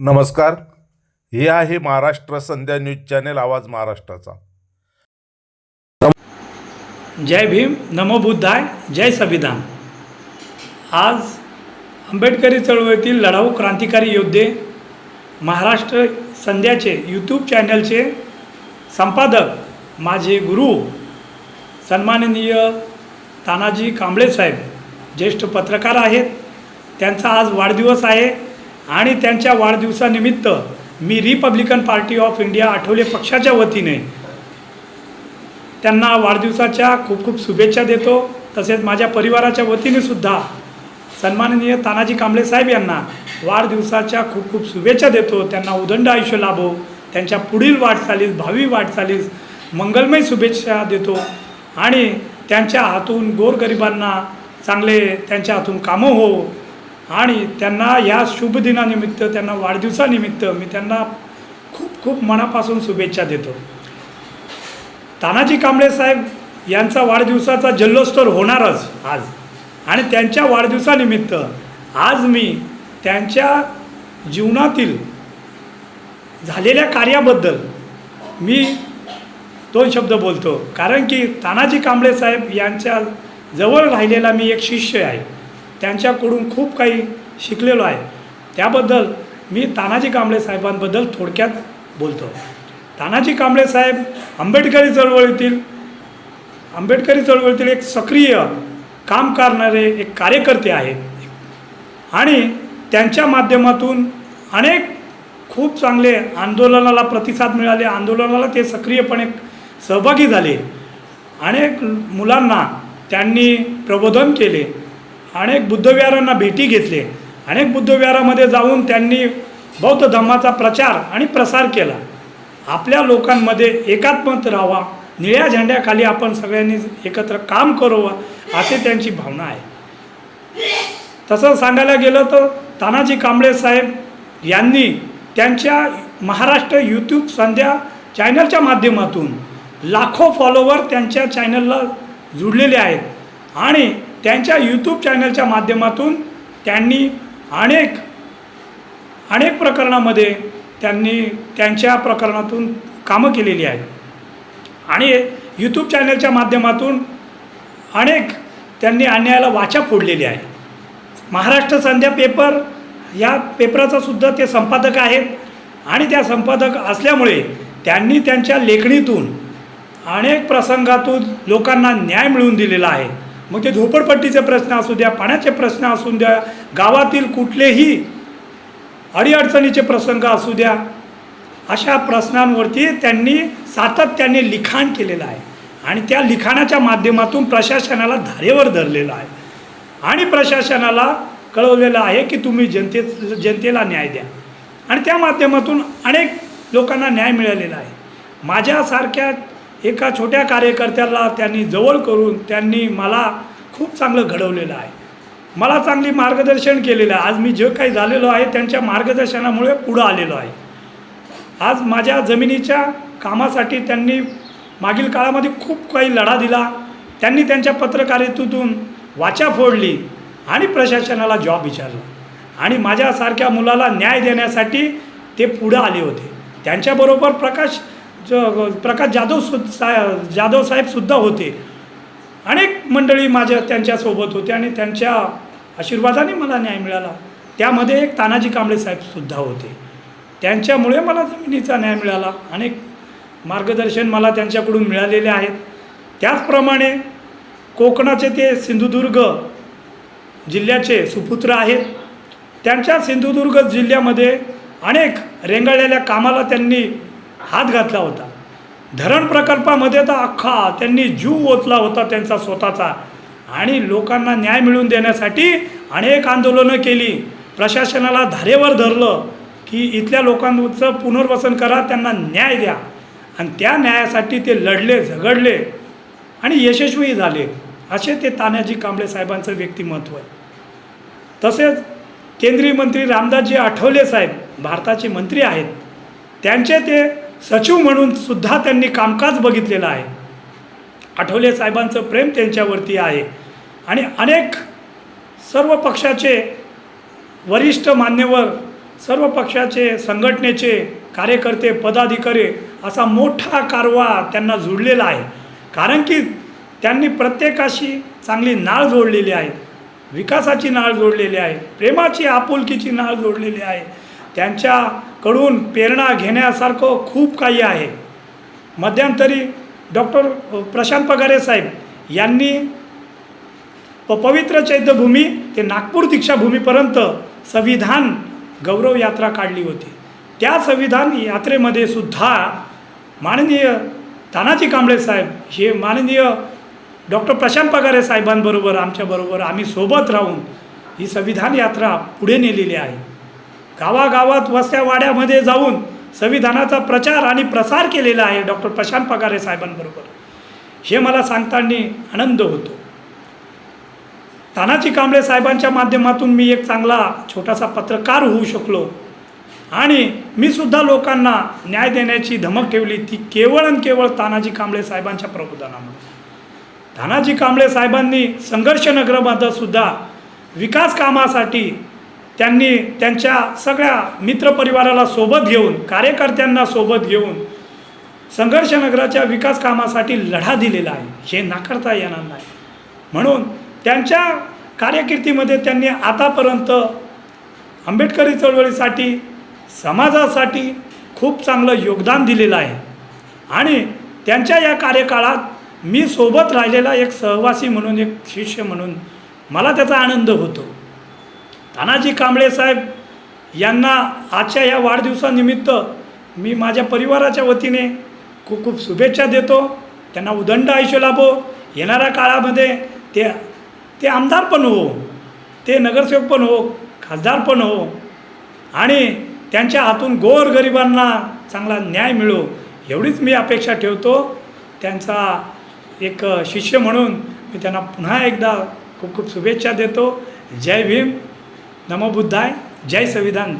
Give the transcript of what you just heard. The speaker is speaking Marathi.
नमस्कार. हे आहे महाराष्ट्र संध्या न्यूज चॅनेल आवाज महाराष्ट्राचा. जय भीम नमो बुद्धाय जय संविधान. आज आंबेडकरी चळवळीतील लढाऊ क्रांतिकारी योद्धे महाराष्ट्र संध्याचे यूट्यूब चॅनलचे संपादक माझे गुरु सन्माननीय तानाजी कांबळे साहेब ज्येष्ठ पत्रकार आहेत. त्यांचा आज वाढदिवस आहे. आणि त्यांच्या वाढदिवसानिमित्त मी Republican Party of India Athawale पक्षाच्या वतीने. त्यांना वाढदिवसाच्या खूप खूप शुभेच्छा देतो. तसेच माझ्या परिवाराच्या वतीने सुद्धा सन्माननीय तानाजी कांबळे साहेब यांना वाढदिवसाच्या खूप खूप शुभेच्छा देतो. त्यांना उदंड आयुष्य लाभो. त्यांच्या पुढील वाटचालीस भावी वाटचालीस मंगलमय शुभेच्छा देतो. आणि त्यांच्या हातून गोरगरिबांना चांगले त्यांच्या हातून कामं हो. आणि त्यांना या शुभ दिनानिमित्त त्यांना वाढदिवसानिमित्त मी त्यांना खूप खूप मनापासून शुभेच्छा देतो. तानाजी कांबळे साहेब यांचा वाढदिवसाचा जल्लोष तर होणारच आज. आणि त्यांच्या वाढदिवसानिमित्त आज मी त्यांच्या जीवनातील झालेल्या कार्याबद्दल मी दोन शब्द बोलतो. कारण की तानाजी कांबळे साहेब यांच्या जवळ राहिलेला मी एक शिष्य आहे. त्यांच्याकडून खूप काही शिकलेलो आहे. त्याबद्दल मी तानाजी कांबळे साहेबांबद्दल थोडक्यात बोलतो. तानाजी कांबळे साहेब आंबेडकरी चळवळीतील आंबेडकरी चळवळीतील एक सक्रिय काम करणारे एक कार्यकर्ते आहेत. आणि त्यांच्या माध्यमातून अनेक खूप चांगले आंदोलनाला प्रतिसाद मिळाले. आंदोलनाला ते सक्रियपणे सहभागी झाले. अनेक मुलांना त्यांनी प्रबोधन केले. अनेक बुद्धविहारांना भेटी घेतले. अनेक बुद्धविहारामध्ये जाऊन त्यांनी बौद्ध धर्माचा प्रचार आणि प्रसार केला. आपल्या लोकांमध्ये एकात्मत राहावा. निळ्या झेंड्याखाली आपण सगळ्यांनी एकत्र काम करावं असे त्यांची भावना आहे. तसं सांगायला गेलं तर तानाजी कांबळे साहेब यांनी त्यांच्या महाराष्ट्र यूट्यूब संध्या चॅनलच्या माध्यमातून लाखो फॉलोवर त्यांच्या चॅनलला जुडलेले आहेत. आणि त्यांच्या यूट्यूब चॅनलच्या माध्यमातून त्यांनी अनेक अनेक प्रकरणामध्ये त्यांनी त्यांच्या प्रकरणातून कामं केलेली आहेत. आणि यूट्यूब चॅनलच्या माध्यमातून अनेक त्यांनी अन्यायाला वाचा फोडलेली आहे महाराष्ट्र संध्या पेपर या पेपराचा सुद्धा ते संपादक आहेत. आणि त्या संपादक असल्यामुळे त्यांनी त्यांच्या लेखणीतून अनेक प्रसंगातून लोकांना न्याय मिळवून दिलेला आहे. मग ते झोपडपट्टीचे प्रश्न असू द्या पाण्याचे प्रश्न असू द्या गावातील कुठलेही अडीअडचणीचे प्रसंग असू द्या अशा प्रश्नांवरती त्यांनी सातत्याने लिखाण केलेलं आहे. आणि त्या लिखाणाच्या माध्यमातून प्रशासनाला धारेवर धरलेलं आहे. आणि प्रशासनाला कळवलेलं आहे की तुम्ही जनते जनतेला न्याय द्या. आणि त्या माध्यमातून अनेक लोकांना न्याय मिळालेला आहे. माझ्यासारख्या एका छोट्या कार्यकर्त्याला त्यांनी जवळ करून त्यांनी मला खूप चांगलं घडवलेलं आहे. मला चांगली मार्गदर्शन केलेलं आहे. आज मी जे काही झालेलो आहे त्यांच्या मार्गदर्शनामुळे पुढं आलेलो आहे. आज माझ्या जमिनीच्या कामासाठी त्यांनी मागील काळामध्ये खूप काही लढा दिला. त्यांनी त्यांच्या पत्रकारितेतून वाचा फोडली आणि प्रशासनाला जॉब विचारला. आणि माझ्यासारख्या मुलाला न्याय देण्यासाठी ते पुढं आले होते. त्यांच्याबरोबर प्रकाश ज प्रकाश जाधव सु सा जाधव साहेबसुद्धा होते. अनेक मंडळी माझ्या त्यांच्यासोबत होते आणि त्यांच्या आशीर्वादाने मला न्याय मिळाला. त्यामध्ये एक तानाजी कांबळे साहेबसुद्धा होते. त्यांच्यामुळे मला जमिनीचा न्याय मिळाला. अनेक मार्गदर्शन मला त्यांच्याकडून मिळालेले आहेत. त्याचप्रमाणे कोकणाचे ते सिंधुदुर्ग जिल्ह्याचे सुपुत्र आहेत. त्यांच्या सिंधुदुर्ग जिल्ह्यामध्ये अनेक रेंगाळलेल्या कामाला त्यांनी हात घातला होता. धरण प्रकल्पामध्ये तर अख्खा त्यांनी जीव ओतला होता त्यांचा स्वतःचा. आणि लोकांना न्याय मिळवून देण्यासाठी अनेक आंदोलनं केली. प्रशासनाला धारेवर धरलं की इथल्या लोकांचं पुनर्वसन करा त्यांना न्याय द्या. आणि त्या न्यायासाठी ते लढले झगडले आणि यशस्वी झाले. असे ते तानाजी कांबळे साहेबांचं व्यक्तिमत्व आहे. तसेच केंद्रीय मंत्री रामदासजी आठवले साहेब भारताचे मंत्री आहेत. त्यांचे ते सचिव म्हणून सुद्धा त्यांनी कामकाज बघितलेलं आहे. आठवले साहेबांचं प्रेम त्यांच्यावरती आहे. आणि अनेक सर्व पक्षाचे वरिष्ठ मान्यवर सर्व पक्षाचे संघटनेचे कार्यकर्ते पदाधिकारी असा मोठा कारवा त्यांना जुळलेला आहे. कारण की त्यांनी प्रत्येकाशी चांगली नाळ जोडलेली आहे. विकासाची नाळ जोडलेली आहे. प्रेमाची आपुलकीची नाळ जोडलेली आहे. त्यांच्या कडून प्रेरणा घेण्यासारखं खूप काही आहे. मध्यंतरी डॉक्टर प्रशांत पगारे साहेब यांनी प पवित्र चैत्यभूमी ते नागपूर दीक्षाभूमीपर्यंत संविधान गौरव यात्रा काढली होती. त्या संविधान यात्रेमध्ये सुद्धा माननीय तानाजी कांबळे साहेब हे माननीय डॉक्टर प्रशांत पगारे साहेबांबरोबर आमच्याबरोबर आम्ही सोबत राहून ही संविधान यात्रा पुढे नेलेली आहे. गावागावात वस्त्या वाड्यामध्ये जाऊन संविधानाचा प्रचार आणि प्रसार केलेला आहे डॉक्टर प्रशांत पगारे साहेबांबरोबर. हे मला सांगताना आनंद होतो. तानाजी कांबळे साहेबांच्या माध्यमातून मी एक चांगला छोटासा पत्रकार होऊ शकलो. आणि मी सुद्धा लोकांना न्याय देण्याची धमक ठेवली. ती केवळ आणि केवळ तानाजी कांबळे साहेबांच्या प्रबोधनामुळे. तानाजी कांबळे साहेबांनी संघर्षनगरमध्ये सुद्धा विकास कामासाठी त्यांनी त्यांच्या सगळ्या मित्रपरिवाराला सोबत घेऊन कार्यकर्त्यांना सोबत घेऊन संघर्षनगराच्या विकास कामासाठी लढा दिलेला आहे. हे नाकारता येणार नाही. म्हणून त्यांच्या कार्यकिर्दीमध्ये त्यांनी आतापर्यंत आंबेडकरी चळवळीसाठी समाजासाठी खूप चांगलं योगदान दिलेलं आहे. आणि त्यांच्या या कार्यकाळात मी सोबत राहिलेला एक सहवासी म्हणून एक शिष्य म्हणून मला त्याचा आनंद होतो. तानाजी कांबळे साहेब यांना आजच्या या वाढदिवसानिमित्त मी माझ्या परिवाराच्या वतीने खूप खूप शुभेच्छा देतो. त्यांना उदंड आयुष्य लाभो. येणाऱ्या काळामध्ये ते ते आमदार पण हो. ते नगरसेवक पण हो. खासदार पण हो. आणि त्यांच्या हातून गोरगरिबांना चांगला न्याय मिळो एवढीच मी अपेक्षा ठेवतो. त्यांचा एक शिष्य म्हणून मी त्यांना पुन्हा एकदा खूप खूप शुभेच्छा देतो. जय भीम. नमो बुद्धाय जय संविधान.